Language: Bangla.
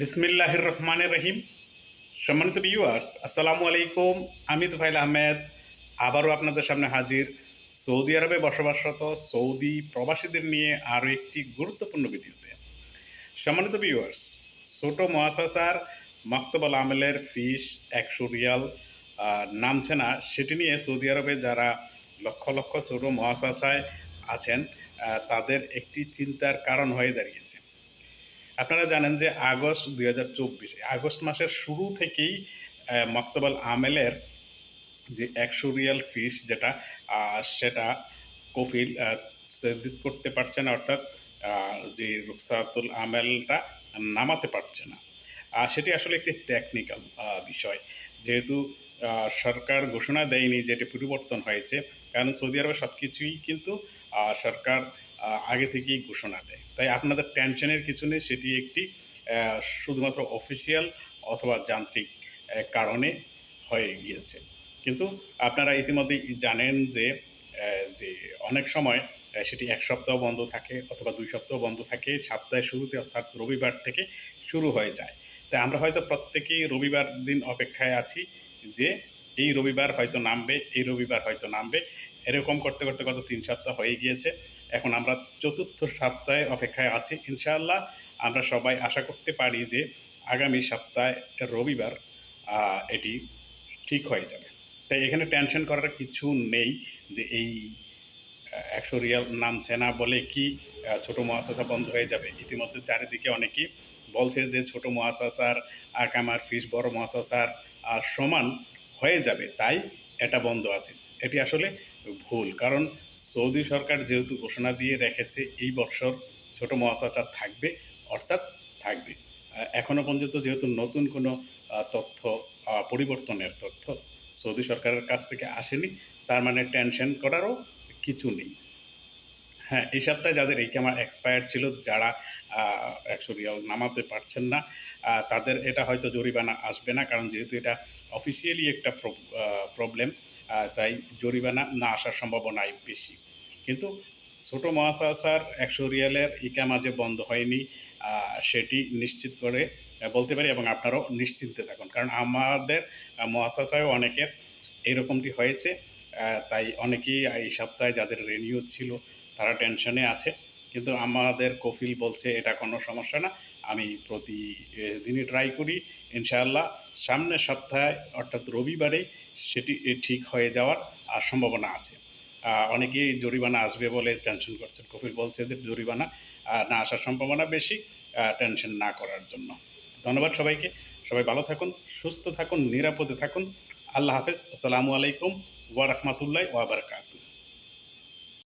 বিসমিল্লাহির রহমানের রহিম সম্মানিত ভিউয়ার্স আসসালামু আলাইকুম। আমি তুফাইল আহমেদ। আবারও আপনাদের সামনে হাজির। সৌদি আরবে বসবাসরত সৌদি প্রবাসীদের নিয়ে আরও একটি গুরুত্বপূর্ণ ভিডিওতে। সম্মানিত ভিউয়ার্স ছোট মহাসাসার মাক্তবাল আমেলের ফিস একশো রিয়াল নামছে না। সেটি নিয়ে সৌদি আরবে যারা লক্ষ লক্ষ ছোট মহাসাসায় আছেন তাদের একটি চিন্তার কারণ হয়ে দাঁড়িয়েছে। আপনারা জানেন যে আগস্ট দুই হাজার চব্বিশ, আগস্ট মাসের শুরু থেকেই মক্তবাল আমেলের যে একশো রিয়াল ফিস যেটা সেটা কফিল করতে পারছে না, অর্থাৎ যে রুকসাতুল আমেলটা নামাতে পারছে না। আর সেটি আসলে একটি টেকনিক্যাল বিষয়। যেহেতু সরকার ঘোষণা দেয়নি যেটি পরিবর্তন হয়েছে, কারণ সৌদি আরবে সব কিছুই কিন্তু সরকার আগে থেকেই ঘোষণা দেয়। তাই আপনাদের টেনশনের কিছু নেই, সেটি একটি শুধুমাত্র অফিসিয়াল অথবা যান্ত্রিক কারণে হয়ে গিয়েছে। কিন্তু আপনারা ইতিমধ্যেই জানেন যে যে অনেক সময় সেটি এক সপ্তাহ বন্ধ থাকে অথবা দুই সপ্তাহ বন্ধ থাকে, সপ্তাহের শুরুতে অর্থাৎ রবিবার থেকে শুরু হয়ে যায়। তাই আমরা হয়তো প্রত্যেকেই রবিবার দিন অপেক্ষায় আছি যে, এই রবিবার হয়তো নামবে, এই রবিবার হয়তো নামবে এরকম করতে করতে গত তিন সপ্তাহ হয়ে গিয়েছে। এখন আমরা চতুর্থ সপ্তাহে অপেক্ষায় আছি। ইনশাআল্লাহ আমরা সবাই আশা করতে পারি যে আগামী সপ্তাহে রবিবার এটি ঠিক হয়ে যাবে। তাই এখানে টেনশন করার কিছু নেই যে এই একশো রিয়াল নামছে না বলে কি ছোট মহাসাসা বন্ধ হয়ে যাবে? ইতিমধ্যে চারিদিকে অনেকেই বলছে যে ছোট মহাসাসার আকামার ফিস বড় মহাসাসার আহ, সমান হয়ে যাবে। তাই এটা বন্ধ আছে। এটি আসলে ভুল। কারণ সৌদি সরকার যেহেতু ঘোষণা দিয়ে রেখেছে, এই বছর ছোট মহাশাচার থাকবে, অর্থাৎ থাকবে। এখনও এখনও পর্যন্ত যেহেতু নতুন কোনো তথ্য পরিবর্তনের তথ্য সৌদি সরকারের কাছ থেকে আসেনি, তার মানে টেনশন করারও কিছু নেই। হ্যাঁ এই সপ্তাহে যাদের এই ক্যামেরা এক্সপায়ার ছিল, যারা একশো রিয়াল নামাতে পারছেন না তাদের এটা হয়তো জরিমানা আসবে না, কারণ যেহেতু এটা অফিসিয়ালি একটা প্রবলেম তাই জরিমানা না আসার সম্ভাবনাই বেশি। কিন্তু ছোট মহাসাসার একশো রিয়ালের ইকামা যে বন্ধ হয়নি সেটি নিশ্চিত করে বলতে পারি এবং আপনারাও নিশ্চিন্তে থাকুন, কারণ আমাদের মহাসাসায় অনেকের এরকমটি হয়েছে তাই অনেকেই এই সপ্তাহে যাদের রেনিউ ছিল তারা টেনশনে আছে, কিন্তু আমাদের কফিল বলছে, এটা কোনো সমস্যা না, আমি প্রতি দিনই ট্রাই করি, ইনশাআল্লাহ সামনের সপ্তাহে, অর্থাৎ রবিবারে সেটি ঠিক হয়ে যাওয়ার আর সম্ভাবনা আছে। অনেকেই জরিমানা আসবে বলে টেনশন করছেন। কফিল বলছে যে, জরিমানা না আসার সম্ভাবনা বেশি টেনশন না করার জন্য। ধন্যবাদ সবাইকে। সবাই ভালো থাকুন, সুস্থ থাকুন, নিরাপদে থাকুন। আল্লাহ হাফেজ। আসসালামু আলাইকুম ওয়া রাহমাতুল্লাহি ওয়া বারাকাতুহু।